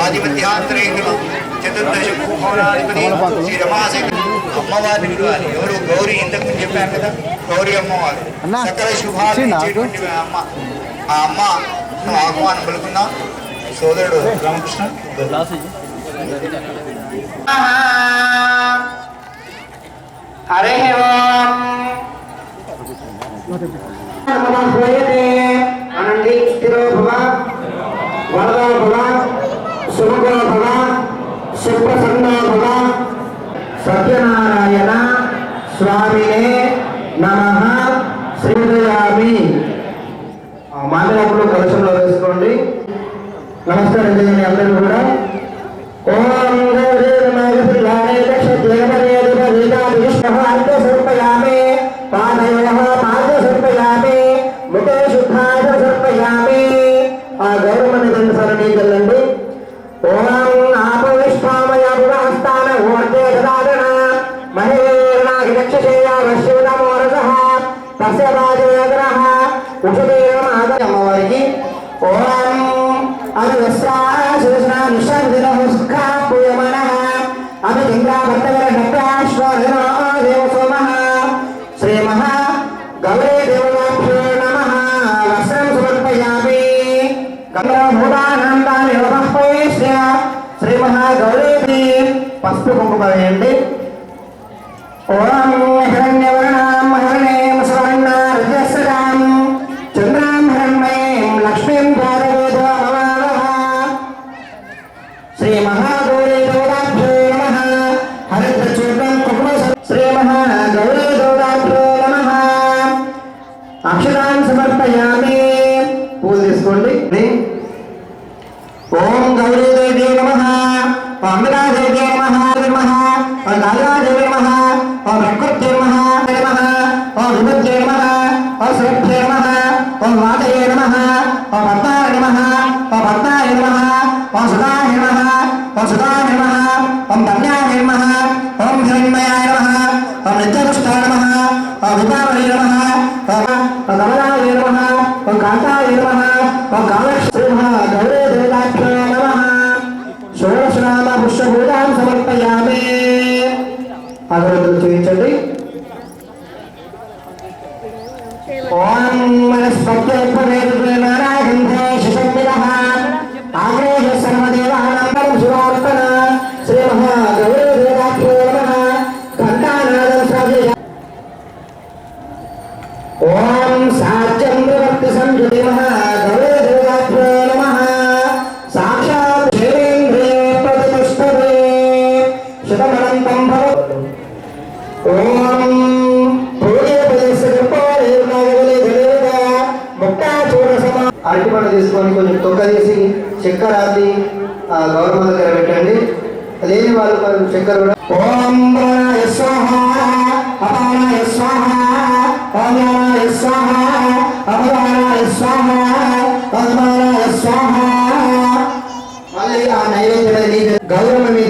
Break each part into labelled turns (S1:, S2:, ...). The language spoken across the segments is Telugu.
S1: ఆదిమధ్యాంతరే చతుర్దశ భూభవనాధిపతి శ్రీ రమాశంకర్ అమ్మవారిని పిలవాలి ఎవరు గౌరీ ఇంతకు ముందు చెప్పాను కదా గౌరీ అమ్మవారు సకల శుభాలు ఇచ్చేటువంటి అమ్మ ఆ అమ్మ ఆహ్వానం పలుకుందాం సోదరుడు రామకృష్ణ హరే ఓం
S2: ఓం పద్మాయ నమ ఓం పద్మాయ నమ ఓం సుధాయ నమ ఓం సుధాయ నమ ఓం ధన్యాయ నమ ఓం హిరణ్మయాయ నమ ఓం నిత్యదుష్టాయ నమ ఓం విభావయ నమ ఓం కమలాయ నమ ఓం కాంతాయ నమ ఓం కామేశ్వర గౌరే గౌరీ దేవాభ్యో నమ. షోడశనామ పుష్పభూతాం సమర్పయామే. అగరత్తులు చూపించండి. ఓం మనస్పత్యేర్పవేదే శతమనంతం భవతు. ఓం చూడ అరటిపండు తీసుకొని కొంచెం తొక్క తీసి చక్కెర ఆది ఆ గౌరవ దగ్గర పెట్టండి. లేని వాళ్ళు కొంచెం చక్కెర కూడా. ఓం మళ్ళీ ఆ నైవేద్యం గౌరవం మీద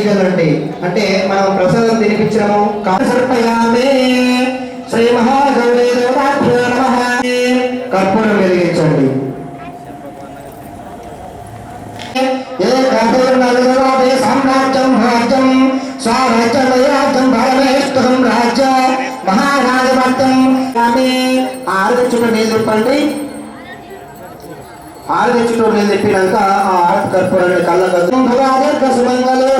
S2: రెండు సార్లు అంటే మనం ప్రసాదం తినిపించడము కాసర్పయామే. శ్రీ మహాగౌరీ కర్పూరం వెలిగించండి. ఏ సామ్రాజ్యం రాజ్యం. స్వరాజ్యం భారమేష్టం రాజ్య. మహారాజవర్తం చుట్టూ నీళ్ళు పండి ఆ ఆరు కర్పూరాన్ని కళ్ళ భవాదీర్ఘ సుమంగళే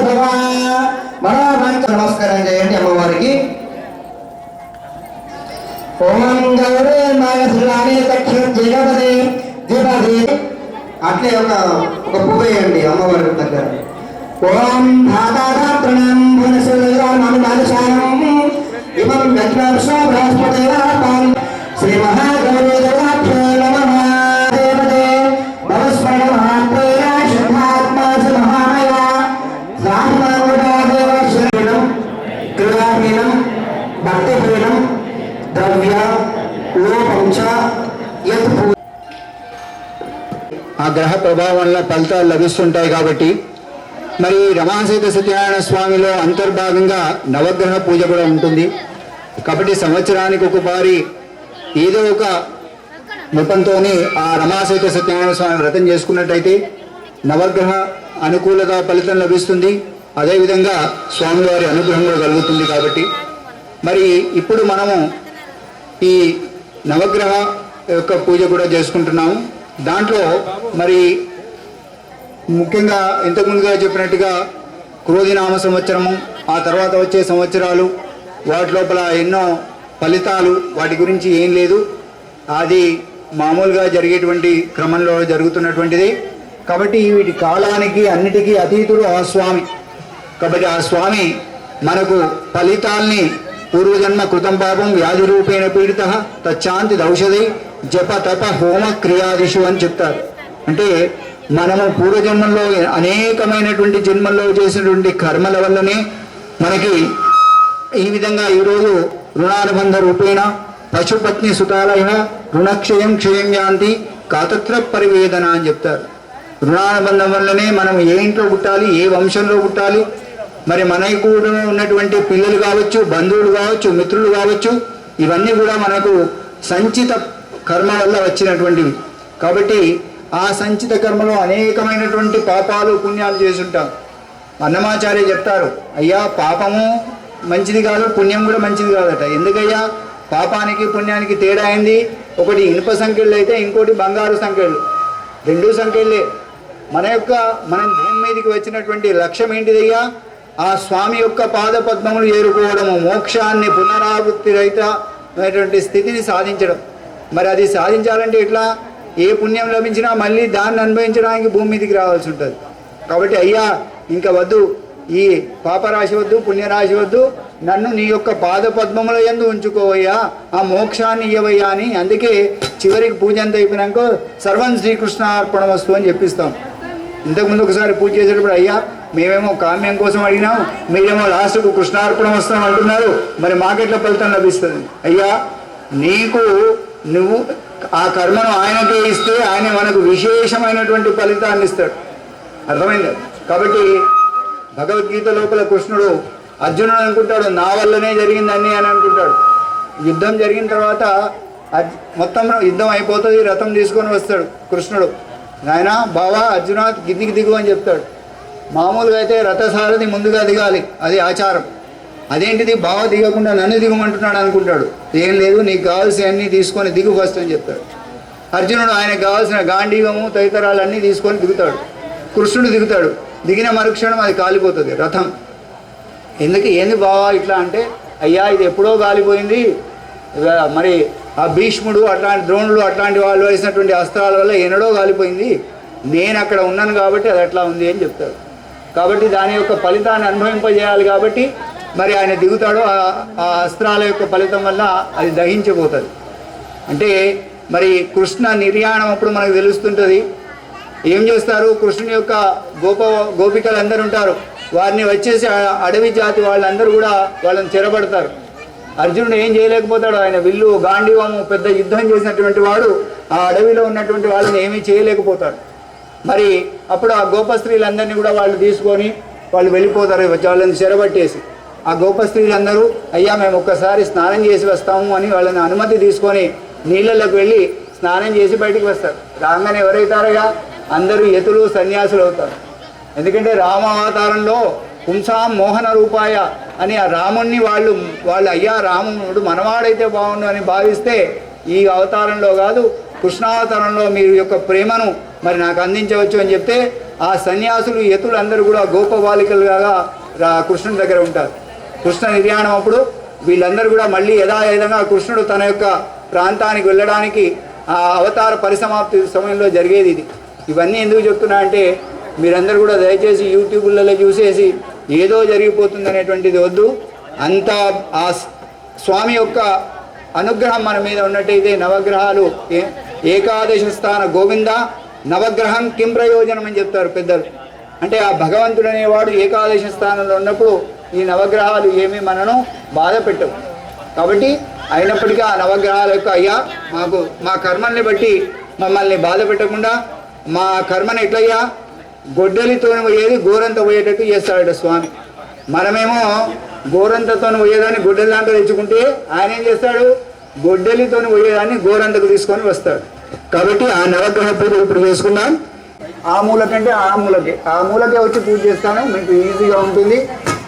S2: నమస్కారం చేయండి అమ్మవారికి. ఓం గౌరే నాగశ్రీరాణి దక్షిణ జగపతి దీపది అట్లే ఒక ఒక పువ్వు వేయండి అమ్మవారి దగ్గర. ఓం ధాతాధాత్రణం భువనశ్వరామాను బాలశానం ఇమం యజ్ఞర్ష బృహస్పతిరాపాం
S3: గ్రహ ఫలితాలు లభిస్తుంటాయి కాబట్టి. మరి రమాసీత సత్యనారాయణ స్వామిలో అంతర్భాగంగా నవగ్రహ పూజ కూడా ఉంటుంది. కాబట్టి సంవత్సరానికి ఒకసారి ఏదో ఒక నెపంతో ఆ రమాసహిత సత్యనారాయణ స్వామి వ్రతం చేసుకున్నట్టయితే నవగ్రహ అనుకూలత ఫలితం లభిస్తుంది. అదేవిధంగా స్వామివారి అనుగ్రహం కూడా కలుగుతుంది కాబట్టి. మరి ఇప్పుడు మనము ఈ నవగ్రహ యొక్క పూజ కూడా చేసుకుంటున్నాము. దాంట్లో మరి ముఖ్యంగా ఇంతకుముందుగా చెప్పినట్టుగా క్రోధినామ సంవత్సరము ఆ తర్వాత వచ్చే సంవత్సరాలు వాటి లోపల ఎన్నో ఫలితాలు వాటి గురించి ఏం లేదు. అది మామూలుగా జరిగేటువంటి క్రమంలో జరుగుతున్నటువంటిది. కాబట్టి వీటి కాలానికి అన్నిటికీ అతీతుడు ఆ స్వామి. కాబట్టి ఆ స్వామి మనకు ఫలితాల్ని పూర్వజన్మ కృతం పాపం వ్యాధి రూపేణ పీడిత తచ్చాంతి ఔషధి జప తప హోమ క్రియాదిషు అని చెప్తారు. అంటే మనము పూర్వజన్మల్లో అనేకమైనటువంటి జన్మల్లో చేసినటువంటి కర్మల వల్లనే మనకి ఈ విధంగా ఈరోజు రుణానుబంధ రూపేణ పశుపత్ని సుతాలయ రుణక్షయం క్షయం యాంతి కాతత్ర పరివేదన అని చెప్తారు. రుణానుబంధం వల్లనే మనం ఏ ఇంట్లో పుట్టాలి ఏ వంశంలో పుట్టాలి మరి మనకి కూడా ఉన్నటువంటి పిల్లలు కావచ్చు బంధువులు కావచ్చు మిత్రులు కావచ్చు ఇవన్నీ కూడా మనకు సంచిత కర్మ వల్ల వచ్చినటువంటివి. కాబట్టి ఆ సంచిత కర్మలో అనేకమైనటువంటి పాపాలు పుణ్యాలు చేసుంటాం అన్నమాచార్య చెప్తారు అయ్యా పాపము మంచిది కాదు పుణ్యం కూడా మంచిది కాదట. ఎందుకయ్యా? పాపానికి పుణ్యానికి తేడా అయింది ఒకటి ఇనుప సంఖ్యలు అయితే ఇంకోటి బంగారు సంఖ్యలు. రెండు సంఖ్యలే. మన యొక్క మనం భూమి మీదకి వచ్చినటువంటి లక్ష్యం ఏంటిదయ్యా? ఆ స్వామి యొక్క పాద పద్మములు ఏరుకోవడము మోక్షాన్ని పునరావృత్తి రహితమైనటువంటి స్థితిని సాధించడం. మరి అది సాధించాలంటే ఎట్లా? ఏ పుణ్యం లభించినా మళ్ళీ దాన్ని అనుభవించడానికి భూమి మీదకి రావాల్సి ఉంటుంది. కాబట్టి అయ్యా ఇంకా వద్దు. ఈ పాపరాశి వద్దు పుణ్యరాశి వద్దు. నన్ను నీ యొక్క పాద పద్మముల ఎందు ఉంచుకోవయ్యా. ఆ మోక్షాన్ని ఇవ్వయ్యా అని అందుకే చివరికి పూజ అంతా అయిపోయినాక సర్వం శ్రీకృష్ణ అర్పణ వస్తు అని చెప్పిస్తాం. ఇంతకుముందు ఒకసారి పూజ చేసేటప్పుడు అయ్యా మేమేమో కామ్యం కోసం అడిగినాం. మీరేమో లాస్ట్కు కృష్ణార్పణం వస్తాం అంటున్నారు. మరి మాకెట్ల ఫలితం లభిస్తుంది? అయ్యా నీకు నువ్వు ఆ కర్మను ఆయనకే ఇస్తే ఆయన మనకు విశేషమైనటువంటి ఫలితాన్ని ఇస్తాడు. అర్థమైంది? కాబట్టి భగవద్గీత లోపల కృష్ణుడు అర్జునుడు అనుకుంటాడు నా వల్లనే జరిగిందని అని అనుకుంటాడు. యుద్ధం జరిగిన తర్వాత మొత్తం యుద్ధం అయిపోతుంది రథం తీసుకొని వస్తాడు కృష్ణుడు. నాయన బావా అర్జున గిద్దికి దిగు అని చెప్తాడు. మామూలుగా అయితే రథసారథి ముందుగా దిగాలి అది ఆచారం. అదేంటిది? బావ దిగకుండా నన్ను దిగమంటున్నాడు అనుకుంటాడు. ఏం లేదు నీకు కావాల్సినవన్నీ తీసుకొని దిగు ఫస్ట్ అని చెప్తాడు. అర్జునుడు ఆయనకు కావాల్సిన గాంధీవము తదితరాలన్నీ తీసుకొని దిగుతాడు. కృష్ణుడు దిగుతాడు. దిగిన మరుక్షణం అది కాలిపోతుంది రథం. ఎందుకు ఏంది బావా ఇట్లా అంటే అయ్యా ఇది ఎప్పుడో కాలిపోయింది. మరి ఆ భీష్ముడు అట్లాంటి ద్రోణులు అట్లాంటి వాళ్ళు వేసినటువంటి అస్త్రాల వల్ల ఎన్నడో కాలిపోయింది. నేను అక్కడ ఉన్నాను కాబట్టి అది అట్లా ఉంది అని చెప్తాడు. కాబట్టి దాని యొక్క ఫలితాన్ని అనుభవింపజేయాలి కాబట్టి మరి ఆయన దిగుతాడు ఆ- అస్త్రాల యొక్క ఫలితం వల్ల అది దహించిపోతుంది. అంటే మరి కృష్ణ నిర్యాణం అప్పుడు మనకు తెలుస్తుంటుంది. ఏం చేస్తారు? కృష్ణుని యొక్క గోప గోపికలు అందరు ఉంటారు. వారిని వచ్చేసి అడవి జాతి వాళ్ళందరూ కూడా వాళ్ళని చెరబడతారు. అర్జునుడు ఏం చేయలేకపోతాడు? ఆయన విల్లు గాంధీవము పెద్ద యుద్ధం చేసినటువంటి వాడు ఆ అడవిలో ఉన్నటువంటి వాళ్ళని ఏమీ చేయలేకపోతాడు. మరి అప్పుడు ఆ గోప స్త్రీలందరినీ కూడా వాళ్ళు తీసుకొని వాళ్ళు వెళ్ళిపోతారు వాళ్ళని చెరబట్టేసి. ఆ గోప స్త్రీలందరూ అయ్యా మేము ఒక్కసారి స్నానం చేసి వస్తాము అని వాళ్ళని అనుమతి తీసుకొని నీళ్ళలోకి వెళ్ళి స్నానం చేసి బయటికి వస్తారు. రాగానే ఎవరైతారయ్యా? అందరూ యతులు సన్యాసులు అవుతారు. ఎందుకంటే రామ అవతారంలో పుంసాం మోహన రూపాయ అని ఆ రాముణ్ణి వాళ్ళు వాళ్ళు అయ్యా రాముడు మనవాడైతే బాగుండు అని భావిస్తే ఈ అవతారంలో కాదు కృష్ణావతారంలో మీరు యొక్క ప్రేమను మరి నాకు అందించవచ్చు అని చెప్తే ఆ సన్యాసులు యతులు అందరూ కూడా గోపబాలికలుగా రా- కృష్ణుని దగ్గర ఉంటారు. కృష్ణ నిర్యాణం అప్పుడు వీళ్ళందరూ కూడా మళ్ళీ యథావిధంగా కృష్ణుడు తన యొక్క ప్రాంతానికి వెళ్ళడానికి ఆ అవతార పరిసమాప్తి సమయంలో జరిగేది ఇది. ఇవన్నీ ఎందుకు చెప్తున్నా అంటే మీరందరూ కూడా దయచేసి యూట్యూబ్లలో చూసేసి ఏదో జరిగిపోతుంది అనేటువంటిది వద్దు. అంతా ఆ స్వామి యొక్క అనుగ్రహం మన మీద ఉన్నట్టయితే నవగ్రహాలు ఏ- ఏకాదశ స్థాన గోవింద నవగ్రహం కిం ప్రయోజనం అని చెప్తారు పెద్దలు. అంటే ఆ భగవంతుడు అనేవాడు ఏకాదశ స్థానంలో ఉన్నప్పుడు ఈ నవగ్రహాలు ఏమీ మనను బాధ పెట్టవు కాబట్టి అయినప్పటికీ ఆ నవగ్రహాల యొక్క అయ్యా మాకు మా కర్మల్ని బట్టి మమ్మల్ని బాధ పెట్టకుండా మా కర్మని ఎట్లయ్యా? గొడ్డలితో పోయేది గోరంత పోయేటట్టు చేస్తాడట స్వామి. మనమేమో గోరంతతో పోయేదాన్ని గొడ్డలి దాంట్లో తెచ్చుకుంటే ఆయన ఏం చేస్తాడు? గొడ్డలితో పోయేదాన్ని గోరంతకు తీసుకొని వస్తాడు.
S4: కాబట్టి ఆ నవగ్రహ పూజ ఇప్పుడు చేసుకుందాం. ఆ మూలకంటే ఆ మూలకే. ఆ మూలకే వచ్చి పూజ చేస్తాను. మీకు ఈజీగా ఉంటుంది.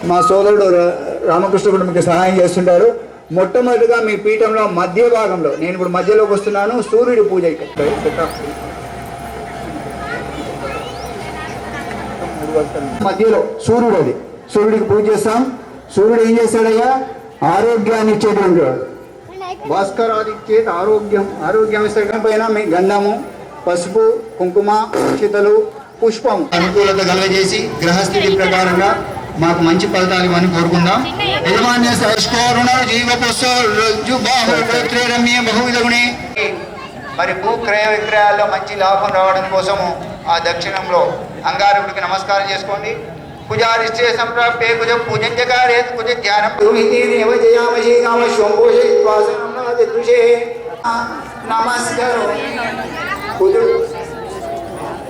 S4: మా సోదరుడు రా- రామకృష్ణ కూడా మీకు సహాయం చేస్తుంటారు. మొట్టమొదటిగా మీ పీఠంలో మధ్య భాగంలో నేను ఇప్పుడు మధ్యలోకి వస్తున్నాను సూర్యుడి పూజ మధ్యలో సూర్యుడు అది సూర్యుడికి పూజ చేస్తాం. సూర్యుడు ఏం చేస్తాడయ్యా? ఆరోగ్యాన్ని ఇచ్చేటువంటి వాడు. భాస్కరాదిత్యేత ఆరోగ్యం. ఆరోగ్యం ఇస్తాడు పైన? మీ గంధము పసుపు కుంకుమ అక్షితలు పుష్పం. అనుకూలత కలగజేసి గ్రహస్థితి ప్రకారంగా మాకు మంచి ఫలితాలు ఇవ్వని కోరుకుందాం. యజమాన్య సైష్కోరుణ
S3: మరి భూ క్రయ విక్రయాల్లో మంచి లాభం రావడం కోసము ఆ దక్షిణంలో అంగారకుడికి నమస్కారం చేసుకోండి. కుజారిష్టే సంప్రాప్తే కుజ పూజంజకారే కుజ ధ్యానం
S5: నమస్కారం.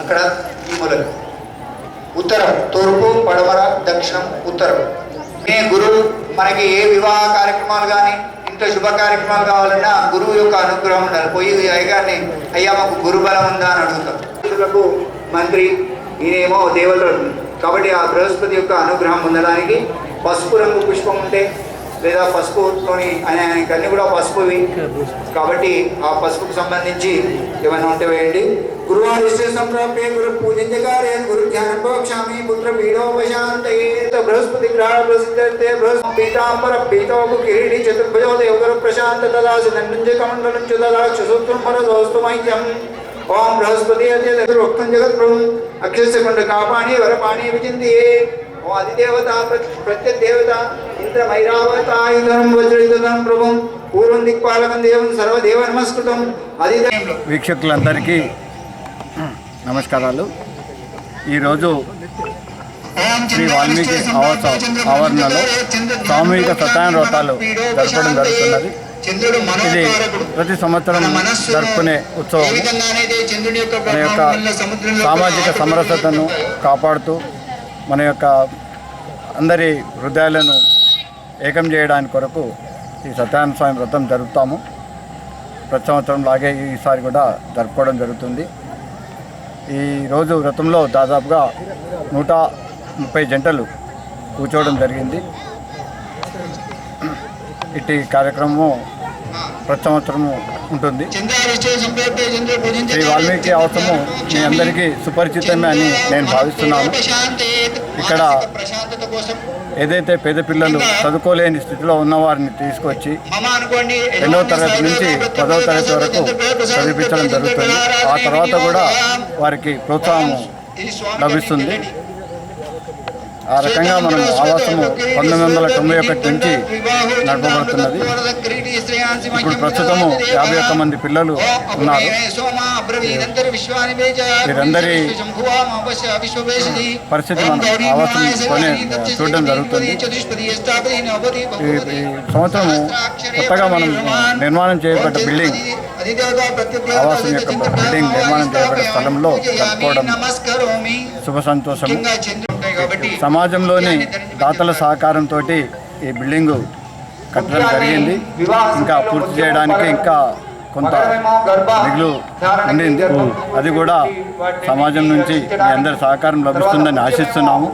S3: అక్కడ ఈ మూలకి ఉత్తరం తూర్పు పడమర దక్షిణం ఉత్తరం. ఏ గురువు మనకి ఏ వివాహ కార్యక్రమాలు కానీ ఇంట్లో శుభ కార్యక్రమాలు కావాలన్నా గురువు యొక్క అనుగ్రహం ఉండాలి. పోయి అయ్యగారిని అయ్యా మాకు గురుబలం ఉందా? అని అడుగుతాం. మంత్రి ఈయనేమో దేవతలు. కాబట్టి ఆ బృహస్పతి యొక్క అనుగ్రహం పొందడానికి పసుపు రంగు పుష్పం ఉంటే లేదా పసుపుతోని ఆయన ఆయనకి అన్ని కూడా పసుపువి. కాబట్టి ఆ పసుపుకు సంబంధించి ఏమైనా ఉంటే వేయండి. గురువారిష్ట సంప్రాప్య గురు పూజించకారే గురు ధ్యానం ప్రోక్షామి పుత్ర పీడోపశాంతయే బృహస్పతి గ్రహ ప్రసిద్ధే బృహస్పతి పీతాంబర పీతోపు కిరీటి చతుర్భుజో దేవగురు ప్రశాంత తదాసి దండంజ కమండలం చ దదాక్షసూత్రం పరదోస్తు మహ్యం ఓం బృహస్పతి అద్యక్తం జగత్ప్రభు అక్షస్య కొండ కాపాణి వరపాణి విచిందియే ఓ అధిదేవత ప్రత్యదేవత ఇంద్రమైరావతాయుధం వజ్రయుధం ప్రభుం పూర్వం దిక్పాలకం దేవం సర్వదేవ నమస్కృతం. అది
S6: వీక్షకులందరికీ నమస్కారాలు. ఈరోజు శ్రీ వాల్మీకి ఆవాస ఆవరణలో సామూహిక సత్యాన వ్రతాలు జరపడం జరుగుతున్నది. ఇది ప్రతి సంవత్సరం జరుపుకునే ఉత్సవం మన యొక్క సామాజిక సమరసతను కాపాడుతూ మన యొక్క అందరి హృదయాలను ఏకం చేయడానికి కొరకు ఈ సత్యనారాయణ స్వామి వ్రతం జరుపుతాము. ప్రతి సంవత్సరం లాగే ఈసారి కూడా జరుపుకోవడం జరుగుతుంది. ఈరోజు వ్రతంలో దాదాపుగా నూట ముప్పై జంటలు కూర్చోవడం జరిగింది. ఇట్టి కార్యక్రమం ప్రతి సంవత్సరము ఉంటుంది. శ్రీ వాల్మీకి అవసరము మీ అందరికీ సుపరిచితమే అని నేను భావిస్తున్నాను. ఇక్కడ ఏదైతే పేద పిల్లలు చదువుకోలేని స్థితిలో ఉన్న వారిని తీసుకొచ్చి రెండవ తరగతి నుంచి పదవ తరగతి వరకు చదివించడం జరుగుతుంది. ఆ తర్వాత కూడా వారికి ప్రోత్సాహం లభిస్తుంది. ఆ రకంగా మనం ఆవాసము పంతొమ్మిది వందల తొంభై ఒకటి నుంచి నడపబడుతున్నది. ఇప్పుడు ప్రస్తుతము యాభై ఒక్క మంది పిల్లలు ఉన్నారు. వీరందరి పరిస్థితి మనం ఆవాసంతోనే చూడడం జరుగుతుంది. ఈ సంవత్సరము కొత్తగా మనం నిర్మాణం. చేయబడ్డ బిల్డింగ్ ఆవాసం యొక్క బిల్డింగ్ నిర్మాణం చేయబడ్డ స్థలంలో జరుపుకోవడం శుభ సంతోషము సమాజంలో దాతల సహకారంతో ఈ బిల్డింగు కట్టడం జరిగింది. ఇంకా పూర్తి చేయడానికి ఇంకా కొంత మిగులు ఉండింది. అది కూడా సమాజం నుంచి మీ అందరి సహకారం లభిస్తుందని ఆశిస్తున్నాము.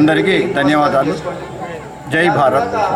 S6: అందరికీ ధన్యవాదాలు. జై భారత్.